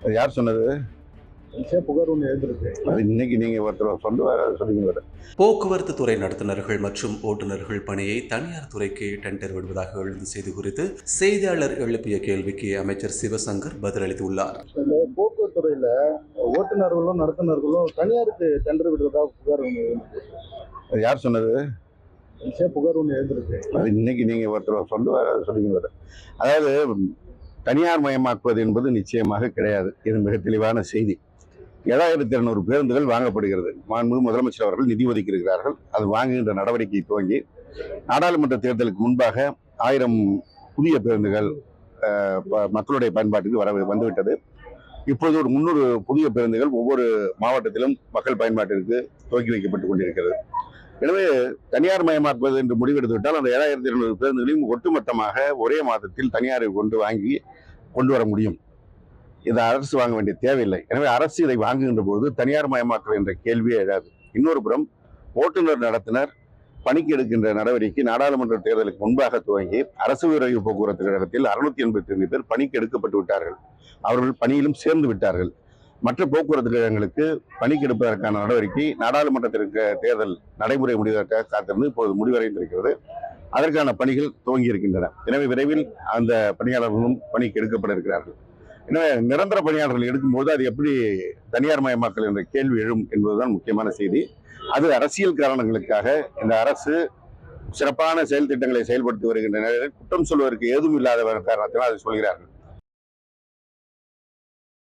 அது யார் சொன்னது? புகார் ஒன்று எழுந்திருக்கு அது இன்னைக்கு நீங்கள் ஒருத்தர் சொல்ல சொன்னீங்க போக்குவரத்து துறை நடத்துனர்கள் மற்றும் ஓட்டுநர்கள் பணியை தனியார் துறைக்கு டெண்டர் விடுவதாக எழுந்த செய்தி குறித்து செய்தியாளர் எழுப்பிய கேள்விக்கு அமைச்சர் சிவசங்கர் பதிலளித்துள்ளார் போக்குவரத்து துறையில ஓட்டுநர்களும் நடத்துனர்களும் தனியாருக்கு டெண்டர் விடுறதா புகார் ஒன்று யார் சொன்னது? புகார் ஒன்று எழுந்திருக்கு அது இன்னைக்கு நீங்கள் ஒருத்தர் சொல்ல சொன்னீங்க அதாவது தனியார் மயமாக்குவது என்பது நிச்சயமாக கிடையாது. இது மிக தெளிவான செய்தி. ஏழாயிரத்தி இருநூறு பேருந்துகள் வாங்கப்படுகிறது. மாண்புமிகு முதலமைச்சர் அவர்கள் நிதி ஒதுக்கியிருக்கிறார்கள். அது வாங்குகின்ற நடவடிக்கை துவங்கி நாடாளுமன்ற தேர்தலுக்கு முன்பாக ஆயிரம் புதிய பேருந்துகள் மக்களுடைய பயன்பாட்டுக்கு வர வந்துவிட்டது. இப்பொழுது ஒரு முன்னூறு புதிய பேருந்துகள் ஒவ்வொரு மாவட்டத்திலும் மக்கள் பயன்பாட்டிற்கு துவக்கி வைக்கப்பட்டுக் கொண்டிருக்கிறது. எனவே தனியார் மயமாக்குவது என்று முடிவெடுத்து விட்டால் அந்த ஏழாயிரத்தி இருநூறு பேருந்துகளையும் ஒட்டுமொத்தமாக ஒரே மாதத்தில் தனியாரை கொண்டு வாங்கி கொண்டு வர முடியும். இதை அரசு வாங்க வேண்டிய தேவையில்லை. எனவே அரசு இதை வாங்குகின்ற பொழுது தனியார் மயமாக்கல் என்ற கேள்வியே எழாது. இன்னொரு புறம் ஓட்டுநர் நடத்தினர் பணிக்கு எடுக்கின்ற நடவடிக்கை நாடாளுமன்ற தேர்தலுக்கு முன்பாக துவங்கி அரசு விரைவு போக்குவரத்து கழகத்தில் அறுநூத்தி எண்பத்தி ஐந்து பேர் பணிக்கு எடுக்கப்பட்டு விட்டார்கள். அவர்கள் பணியிலும் சேர்ந்து விட்டார்கள். மற்ற போக்குவரத்து கழகங்களுக்கு பணி கெடுப்பதற்கான நடவடிக்கை நாடாளுமன்றத்திற்கு தேர்தல் நடைமுறை முடிவதற்காக காத்திருந்து இப்போது முடிவடைந்திருக்கிறது. அதற்கான பணிகள் துவங்கி இருக்கின்றன. எனவே விரைவில் அந்த பணியாளர்களும் பணிக்கு எடுக்கப்பட இருக்கிறார்கள் எனவே நிரந்தர பணியாளர்கள் எடுக்கும்போது அது எப்படி தனியார் மயமாக்கல் என்ற கேள்வி எழும் என்பதுதான் முக்கியமான செய்தி. அது அரசியல் காரணங்களுக்காக இந்த அரசு சிறப்பான செயல் திட்டங்களை செயல்படுத்தி வருகின்ற நிலையில் குற்றம் சொல்வதற்கு ஏதும் இல்லாத காரணத்தினால் அதை சொல்கிறார்கள்.